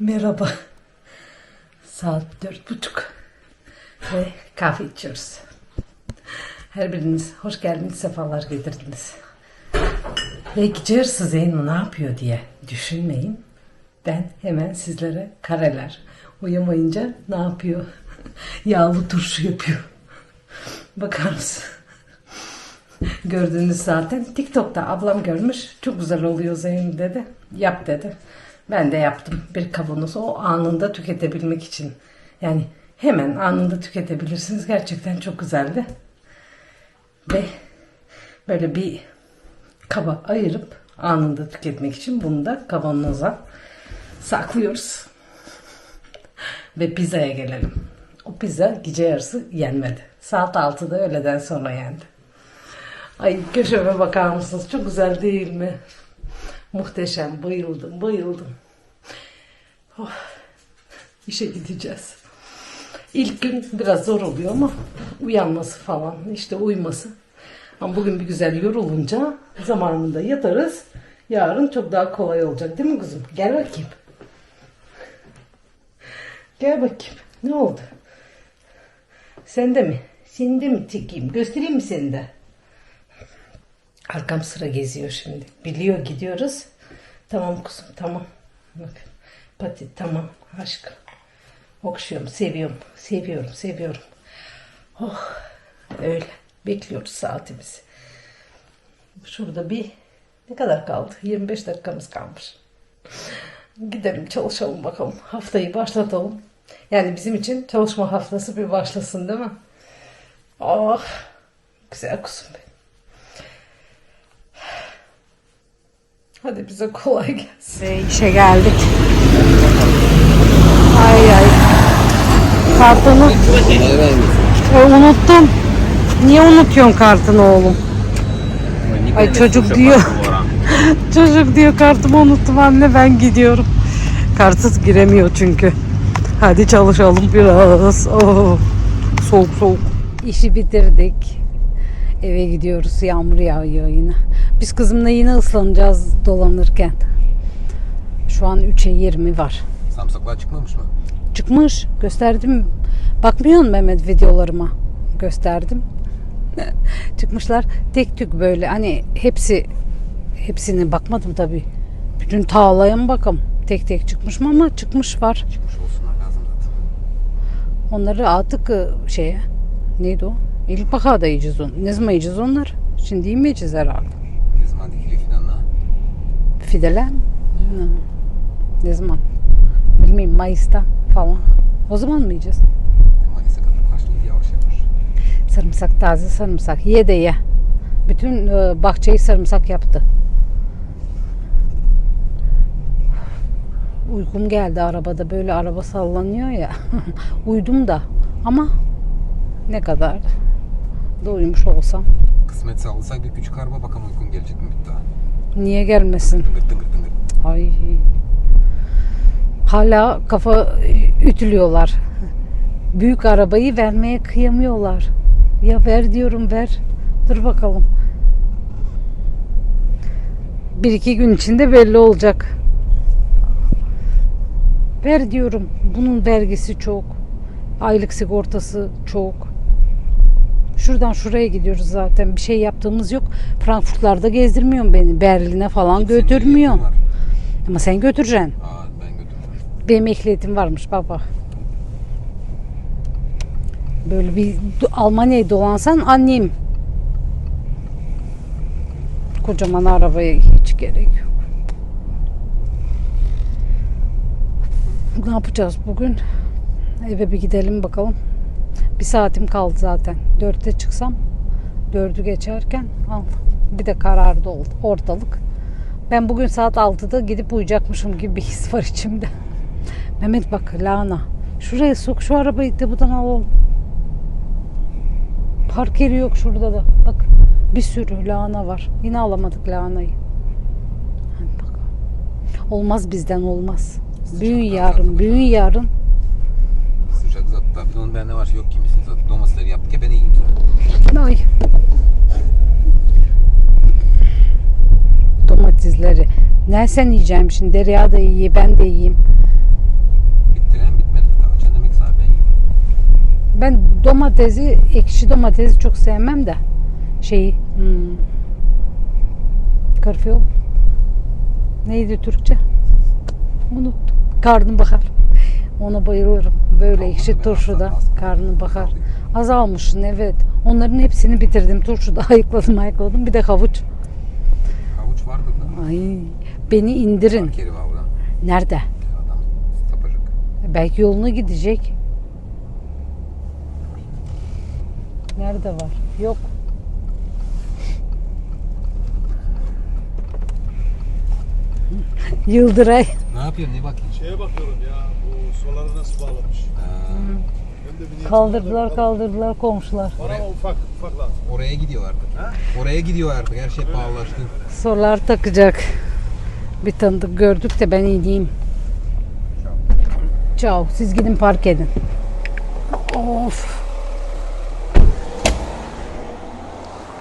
merhaba. Saat dört buçuk ve kahve içiyoruz. Her biriniz hoş geldiniz, sefalar getirdiniz. Gece yarısı Zeyno ne yapıyor diye düşünmeyin. Ben hemen sizlere kareler. Uyumayınca ne yapıyor? Yağlı turşu yapıyor. Bakar mısın? Gördünüz zaten. TikTok'ta ablam görmüş. Çok güzel oluyor Zeynep dedi. Yap dedi. Ben de yaptım. Bir kavanoz o anında tüketebilmek için. Yani hemen anında tüketebilirsiniz. Gerçekten çok güzeldi. Ve böyle bir kaba ayırıp anında tüketmek için bunu da kavanoza saklıyoruz. Ve pizzaya gelelim. O pizza gece yarısı yenmedi. Saat 6'da öğleden sonra yendi. Ay köşeme bakar mısınız? Çok güzel değil mi? Muhteşem. Bayıldım, bayıldım. Oh, işe gideceğiz. İlk gün biraz zor oluyor ama uyanması falan, işte uyuması. Ama bugün bir güzel yorulunca zamanında yatarız. Yarın çok daha kolay olacak değil mi kızım? Gel bakayım. Gel bakayım. Ne oldu? Sende mi? Seni de mi çekeyim? Göstereyim mi seni de? Arkam sıra geziyor şimdi. Biliyor gidiyoruz. Tamam kuzum tamam. Bak. Pati tamam aşkım. Okşuyorum seviyorum. Seviyorum seviyorum. Oh öyle. Bekliyoruz saatimizi. Şurada bir ne kadar kaldı? 25 dakikamız kalmış. Gidelim çalışalım bakalım. Haftayı başlatalım. Yani bizim için çalışma haftası bir başlasın değil mi? Oh güzel kuzum benim. Hadi bize kolay gelsin. Ve işe geldik. Ay ay. Kartını e, unuttum. Niye unutuyorsun kartını oğlum? Ay çocuk diyor. çocuk diyor kartımı unuttum anne ben gidiyorum. Kartsız giremiyor çünkü. Hadi çalışalım biraz. Oh, soğuk soğuk. İşi bitirdik. Eve gidiyoruz. Yağmur yağıyor yine. Biz kızımla yine ıslanacağız dolanırken. Şu an 3'e 20 var. Samsaklar çıkmamış mı? Çıkmış. Gösterdim. Bakmıyor musun Mehmet videolarıma? Gösterdim. Çıkmışlar. Tek tük böyle. Hani hepsi hepsine bakmadım tabii. Bütün tağlaya mı bakım? Tek tek çıkmış mı ama çıkmış var. Çıkmış olsunlar lazım zaten. Onları artık e, şeye neydi o? İlkbaharda yiyeceğiz onu. Ne zaman yiyeceğiz onlar? Şimdi yemeyeceğiz herhalde. Zaman dikiliyor fidanla? Fideler? Hı. Ne zaman? Bilmiyorum Mayıs'ta falan. O zaman mı yiyeceğiz? Mayıs'a kadar başlıyor yavaş yavaş. Sarımsak taze sarımsak. Ye de ye. Bütün e, bahçeyi sarımsak yaptı. Uykum geldi arabada. Böyle araba sallanıyor ya. Uyudum da. Ama ne kadar da uyumuş olsam. Kısmet sağlasak bir küçük araba bakalım uykun gelecek mi bir daha? Niye gelmesin? Tıngır tıngır tıngır. Ay. Hala kafa ütülüyorlar. Büyük arabayı vermeye kıyamıyorlar. Ya ver diyorum ver. Dur bakalım. Bir iki gün içinde belli olacak. Ver diyorum. Bunun vergisi çok. Aylık sigortası çok. Şuradan şuraya gidiyoruz zaten. Bir şey yaptığımız yok. Frankfurtlarda gezdirmiyorum beni. Berlin'e falan Senin götürmüyor. var. Ama sen götüreceksin. Aa ben götürürüm. Benim ehliyetim varmış baba. Böyle bir do- Almanya'yı dolansan anneyim. Kocaman arabaya hiç gerek yok. Ne yapacağız bugün? Eve bir gidelim bakalım. Bir saatim kaldı zaten. Dörtte çıksam dördü geçerken al. Bir de karardı oldu ortalık. Ben bugün saat 6'da gidip uyuyacakmışım gibi bir his var içimde. Mehmet bak lahana. Şuraya sok şu arabayı da buradan al oğlum. Park yeri yok şurada da. Bak bir sürü lahana var. Yine alamadık lahanayı. Hadi bak. Olmaz bizden olmaz. Büyün yarın, büyün yarın. Onun bende var. Yok kimisinin zaten domatesleri yaptık ya ben iyiyim zaten. Ay. Domatesleri Ne sen yiyeceğim şimdi? Derya da iyi, ben de yiyeyim. Bitti lan bitmedi. Daha açan demek sahibi ben yiyeyim. Ben domatesi, ekşi domatesi çok sevmem de. Şeyi, hmm. Karfiyol. Neydi Türkçe? Unuttum. Karnım bakar. Ona bayılırım. Böyle ekşi turşuda karnım bakar. az- Azalmışsın evet. Onların hepsini bitirdim. Turşuda ayıkladım ayıkladım. Bir de havuç. Havuç vardı da. Ay beni indirin. Var. Nerede? Adam sapacık. Belki yoluna gidecek. Nerede var? Yok. Yıldıray. Ne yapıyorsun? Ne bakayım? Şeye bakıyorum ya soları nasıl bağlamış. Ha, Hem de bir niyetim Kaldırdılar var. kaldırdılar komşular. Bana ufak ufak lazım. oraya gidiyor artık. Oraya gidiyor artık. Her şey pahalılaştı. Sorular takacak. Bir tanıdık gördük de ben ineyim. Ciao. Siz gidin park edin. Of.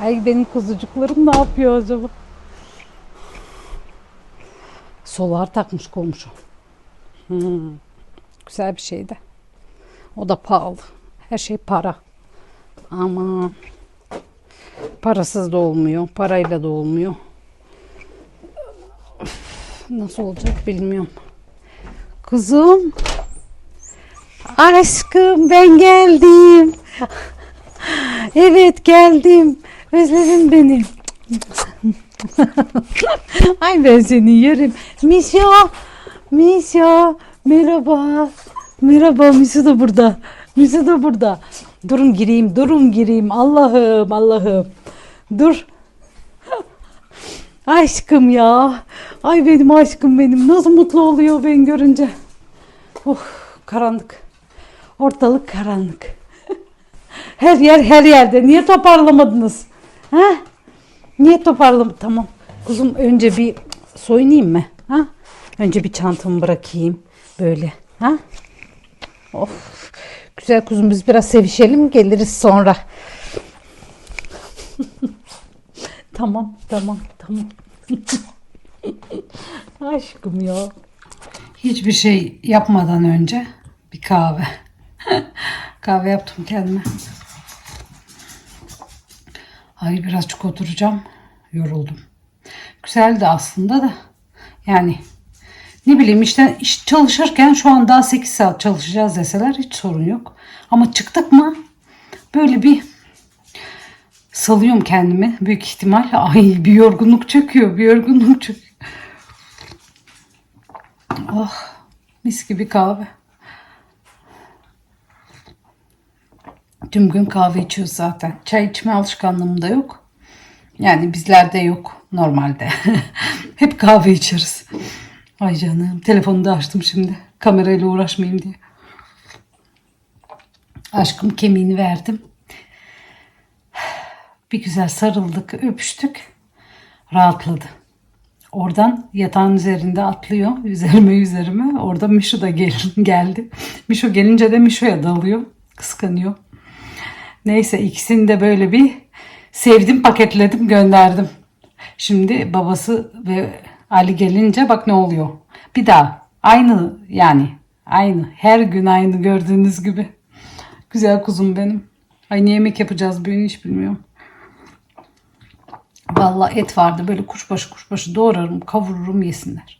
Ay benim kuzucuklarım ne yapıyor acaba? Solar takmış komşu. Hmm. Güzel bir şey de. O da pahalı. Her şey para. Aman. Parasız da olmuyor. Parayla da olmuyor. Nasıl olacak bilmiyorum. Kuzum. Aşkım ben geldim. Evet geldim. Özledin beni. Ay ben seni yerim. Misyo. Misyo. Merhaba. Merhaba Misyo da burada. Misyo da burada. Durun gireyim, durun gireyim. Allah'ım, Allah'ım. Dur. Aşkım ya. Ay benim aşkım benim. Nasıl mutlu oluyor beni görünce. Oh karanlık. Ortalık karanlık. Her yer her yerde. Niye toparlamadınız? Ha? Niye toparlam? Tamam. Kuzum önce bir soyunayım mı? Ha? Önce bir çantamı bırakayım. Böyle. Ha? Of. Güzel kuzum biz biraz sevişelim geliriz sonra. tamam tamam tamam. Aşkım ya. Hiçbir şey yapmadan önce bir kahve. kahve yaptım kendime. Ay birazcık oturacağım. Yoruldum. Güzeldi aslında da. Yani ne bileyim işte iş çalışırken şu an daha 8 saat çalışacağız deseler hiç sorun yok. Ama çıktık mı böyle bir salıyorum kendimi büyük ihtimal. Ay bir yorgunluk çöküyor bir yorgunluk çöküyor. Oh mis gibi kahve. Tüm gün kahve içiyoruz zaten. Çay içme alışkanlığım da yok. Yani bizlerde yok normalde. Hep kahve içeriz. Ay canım telefonu da açtım şimdi. Kamerayla uğraşmayayım diye. Aşkım kemiğini verdim. Bir güzel sarıldık, öpüştük. Rahatladı. Oradan yatağın üzerinde atlıyor. Üzerime üzerime. Orada Mişo da gel geldi. Mişo gelince de Mişo'ya dalıyor. Kıskanıyor. Neyse ikisini de böyle bir sevdim paketledim gönderdim. Şimdi babası ve Ali gelince bak ne oluyor. Bir daha aynı yani aynı her gün aynı gördüğünüz gibi. Güzel kuzum benim. Ay ne yemek yapacağız bugün hiç bilmiyorum. Vallahi et vardı böyle kuşbaşı kuşbaşı doğrarım kavururum yesinler.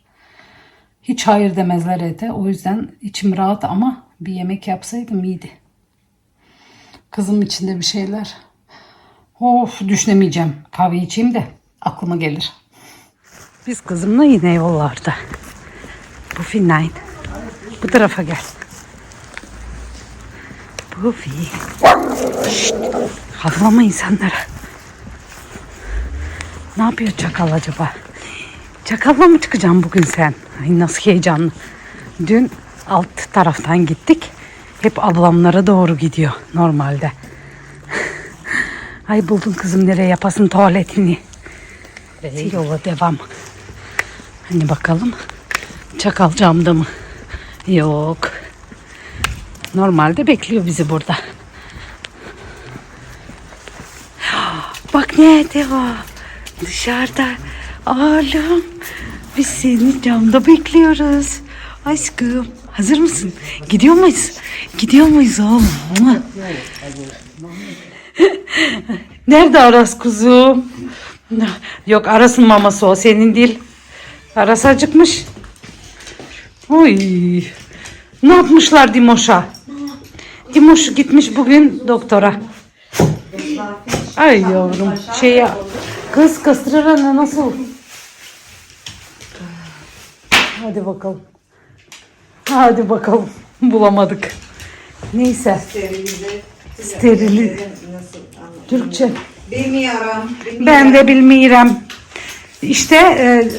Hiç hayır demezler ete o yüzden içim rahat ama bir yemek yapsaydım iyiydi. Kızım içinde bir şeyler. Of düşünemeyeceğim. Kahve içeyim de aklıma gelir. Biz kızımla yine yollarda. Bu Finline. Bu tarafa gel. Buffy. Şşt. Havlama insanlara. Ne yapıyor çakal acaba? Çakalla mı çıkacağım bugün sen? Ay nasıl heyecanlı. Dün alt taraftan gittik. Hep ablamlara doğru gidiyor normalde. Ay buldun kızım nereye yapasın tuvaletini. Ve yola devam. Hani bakalım. Çakal camda mı? Yok. Normalde bekliyor bizi burada. Bak nerede o? Dışarıda. Oğlum. Biz seni camda bekliyoruz. Aşkım hazır mısın? Gidiyor muyuz? Gidiyor muyuz oğlum? Nerede Aras kuzum? Yok Aras'ın maması o senin değil. Aras acıkmış. Oy. Ne yapmışlar Dimoş'a? Dimoş gitmiş bugün doktora. Ay yavrum şey ya. Kız kastırana nasıl? Hadi bakalım. Hadi bakalım. Bulamadık. Neyse. Sterili. Türkçe. Bilmiyorum. Ben de bilmiyorum. İşte e,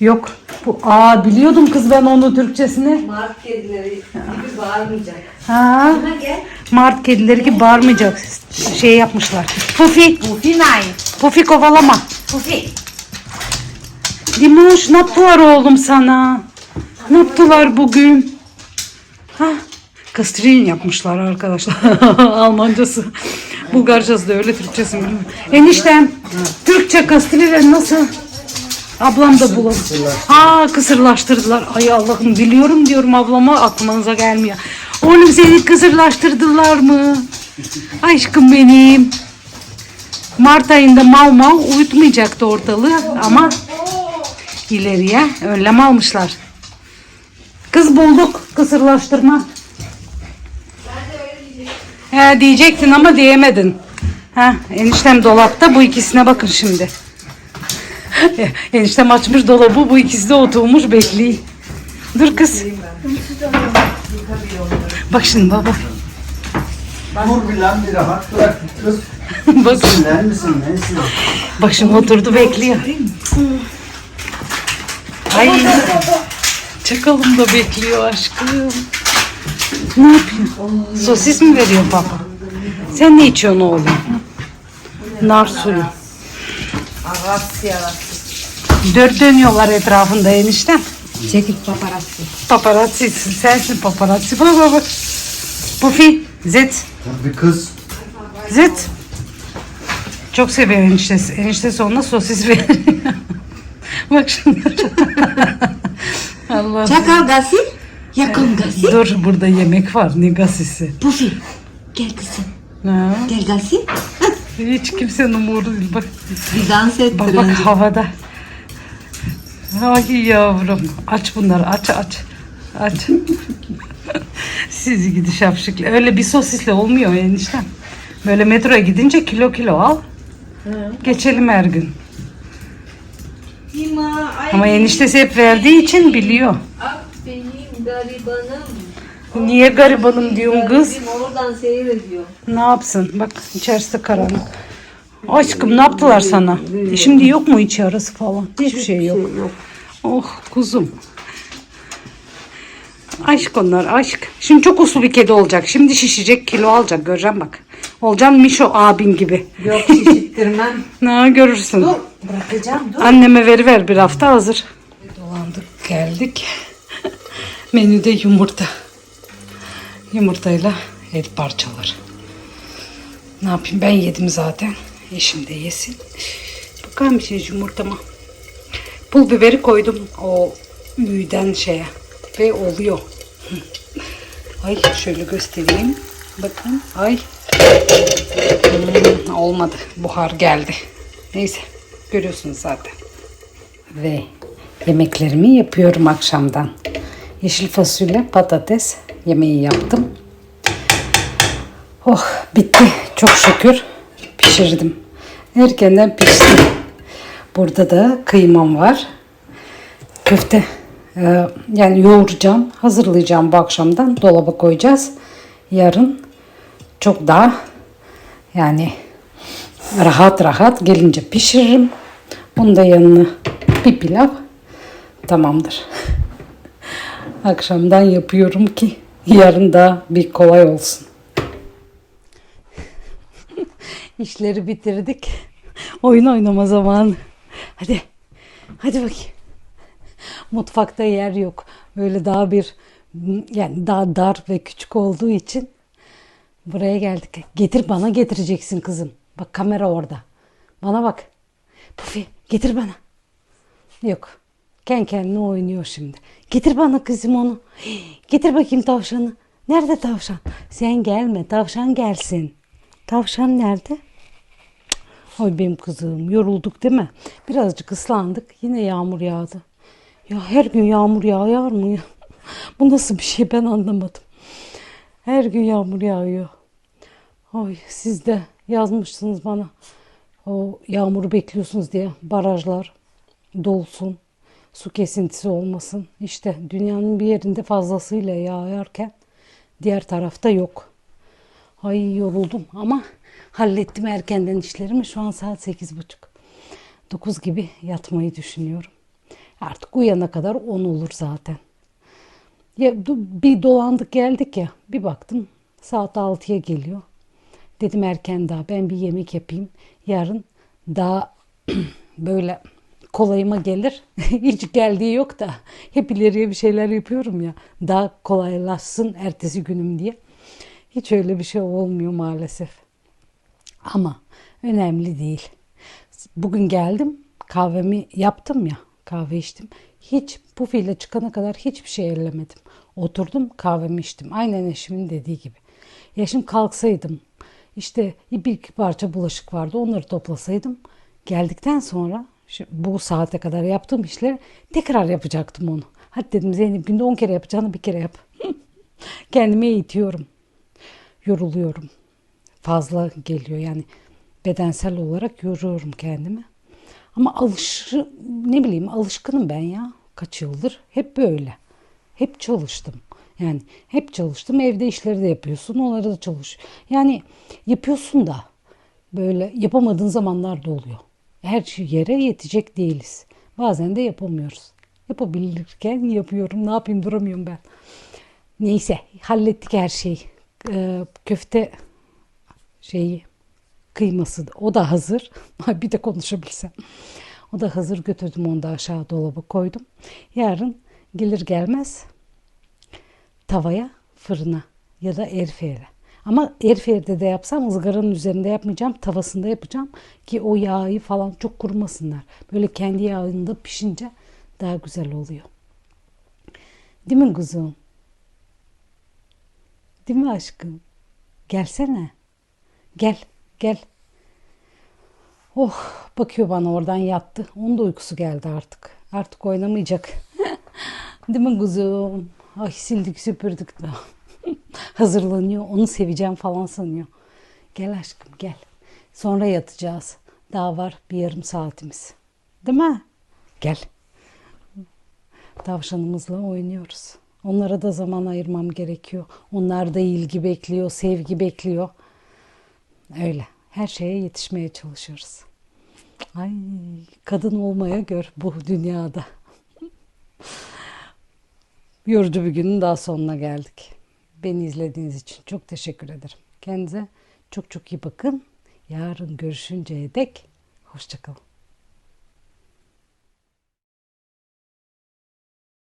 yok. Bu, aa biliyordum kız ben onu Türkçesini. Mart kedileri gibi bağırmayacak. Ha. Buna gel. Mart kedileri gibi bağırmayacak. Şey yapmışlar. Pufi. Pufi nay. Pufi kovalama. Pufi. Dimuş ne yaptılar oğlum sana? Ne yaptılar bugün? Ha? Kastrin yapmışlar arkadaşlar. Almancası. Bulgarcası da öyle Türkçesi mi? Eniştem Türkçe kastrin nasıl? Ablam da bulur. Ha kısırlaştırdılar. Ay Allah'ım biliyorum diyorum ablama aklınıza gelmiyor. Oğlum seni kısırlaştırdılar mı? Aşkım benim. Mart ayında mal mal uyutmayacaktı ortalığı ama ileriye önlem almışlar. Kız bulduk kısırlaştırma. He diyecektin ama diyemedin. Ha eniştem dolapta bu ikisine bakın şimdi. eniştem açmış dolabı bu ikisi de oturmuş bekliyor. Dur kız. Bak şimdi baba. Dur bir lan bir rahat bırak kız. Bak, Sinirler misin neysin? bak şimdi oturdu bekliyor. Ay. Çakalım da bekliyor aşkım. Ne yapıyorsun? Sosis mi veriyor baba? Sen ne içiyorsun oğlum? Nar suyu. Dört dönüyorlar etrafında eniştem. Çekil paparazzi. Paparazzisin sensin paparazzi. Bak bak bak. Pufi, zet, Tabii kız. zet. Çok seviyor eniştesi. Eniştesi ona sosis veriyor. bak şimdi. Allah. Çakal gasi. Yakın gasi. Dur burada yemek var. Ne gasisi. Pufi. Gel kızım. Ha, Gel gasi. hiç kimsenin umuru değil. Bak, Bir dans et. bak, bak havada. Ay yavrum. Aç bunları. Aç aç. Aç. Sizi gidi şapşıklı. Öyle bir sosisle olmuyor eniştem. Böyle metroya gidince kilo kilo al. Geçelim her gün. Ama eniştesi hep verdiği için biliyor. Garibanım. Niye garibanım diyorum kız. Garibim oradan seyrediyor. Ne yapsın? Bak içerisi karanlık. Aşkım ne yaptılar sana? E Şimdi yok mu içi arası falan? Hiçbir şey yok. Oh kuzum. Aşk onlar aşk. Şimdi çok uslu bir kedi olacak. Şimdi şişecek kilo alacak. Göreceğim bak. Olacağım Mişo abin gibi. Yok şişittirmem. Ne görürsün. Bırakacağım dur. Anneme veriver bir hafta hazır. Dolandık geldik. Menüde yumurta. Yumurtayla et parçaları. Ne yapayım ben yedim zaten. Eşim de yesin. Bakar mısınız yumurtama? Pul biberi koydum o müyden şeye. Ve oluyor. Ay şöyle göstereyim. Bakın ay. Hmm, olmadı. Buhar geldi. Neyse görüyorsunuz zaten. Ve yemeklerimi yapıyorum akşamdan. Yeşil fasulye, patates yemeği yaptım. Oh bitti çok şükür pişirdim. Erkenden pişti. Burada da kıymam var. Köfte e, yani yoğuracağım, hazırlayacağım bu akşamdan dolaba koyacağız. Yarın çok daha yani rahat rahat gelince pişiririm. Bunun da yanına bir pilav tamamdır. Akşamdan yapıyorum ki yarın da bir kolay olsun. İşleri bitirdik. Oyun oynama zamanı. Hadi. Hadi bakayım. Mutfakta yer yok. Böyle daha bir yani daha dar ve küçük olduğu için buraya geldik. Getir bana getireceksin kızım. Bak kamera orada. Bana bak. Pufi getir bana. Yok. Kendi kendine oynuyor şimdi. Getir bana kızım onu. Getir bakayım tavşanı. Nerede tavşan? Sen gelme. Tavşan gelsin. Tavşan nerede? Ay benim kızım yorulduk değil mi? Birazcık ıslandık. Yine yağmur yağdı. Ya her gün yağmur yağar mı ya? Bu nasıl bir şey ben anlamadım. Her gün yağmur yağıyor. Ay siz de yazmışsınız bana. O yağmuru bekliyorsunuz diye barajlar dolsun. Su kesintisi olmasın. İşte dünyanın bir yerinde fazlasıyla yağarken diğer tarafta yok. Ay yoruldum ama hallettim erkenden işlerimi. Şu an saat sekiz buçuk. Dokuz gibi yatmayı düşünüyorum. Artık uyana kadar on olur zaten. Ya bir dolandık geldik ya. Bir baktım saat 6'ya geliyor. Dedim erken daha ben bir yemek yapayım. Yarın daha böyle kolayıma gelir. Hiç geldiği yok da hep ileriye bir şeyler yapıyorum ya. Daha kolaylaşsın ertesi günüm diye. Hiç öyle bir şey olmuyor maalesef. Ama önemli değil. Bugün geldim kahvemi yaptım ya kahve içtim. Hiç pufile çıkana kadar hiçbir şey ellemedim. Oturdum kahvemi içtim. Aynen eşimin dediği gibi. Ya şimdi kalksaydım işte bir iki parça bulaşık vardı onları toplasaydım. Geldikten sonra şu- bu saate kadar yaptığım işleri tekrar yapacaktım onu. Hadi dedim Zeynep günde 10 kere yapacağını bir kere yap. Kendime eğitiyorum. Yoruluyorum fazla geliyor yani bedensel olarak yoruyorum kendimi. Ama alış ne bileyim alışkınım ben ya kaç yıldır hep böyle. Hep çalıştım. Yani hep çalıştım. Evde işleri de yapıyorsun. Onları da çalış. Yani yapıyorsun da böyle yapamadığın zamanlar da oluyor. Her şey yere yetecek değiliz. Bazen de yapamıyoruz. Yapabilirken yapıyorum. Ne yapayım duramıyorum ben. Neyse hallettik her şeyi. Ee, köfte şeyi kıyması da- o da hazır. Bir de konuşabilsem. O da hazır götürdüm onu da aşağı dolaba koydum. Yarın gelir gelmez tavaya fırına ya da airfryer'e. Ama airfryer'de de yapsam ızgaranın üzerinde yapmayacağım tavasında yapacağım ki o yağı falan çok kurumasınlar. Böyle kendi yağında pişince daha güzel oluyor. Değil mi kuzum? Değil mi aşkım? Gelsene. Gel, gel. Oh, bakıyor bana oradan yattı. Onun da uykusu geldi artık. Artık oynamayacak. Değil mi kuzum? Ay sildik süpürdük da. Hazırlanıyor. Onu seveceğim falan sanıyor. Gel aşkım gel. Sonra yatacağız. Daha var bir yarım saatimiz. Değil mi? Gel. Tavşanımızla oynuyoruz. Onlara da zaman ayırmam gerekiyor. Onlar da ilgi bekliyor, sevgi bekliyor. Öyle. Her şeye yetişmeye çalışıyoruz. Ay kadın olmaya gör bu dünyada. Yorucu bir günün daha sonuna geldik. Beni izlediğiniz için çok teşekkür ederim. Kendinize çok çok iyi bakın. Yarın görüşünceye dek hoşçakalın.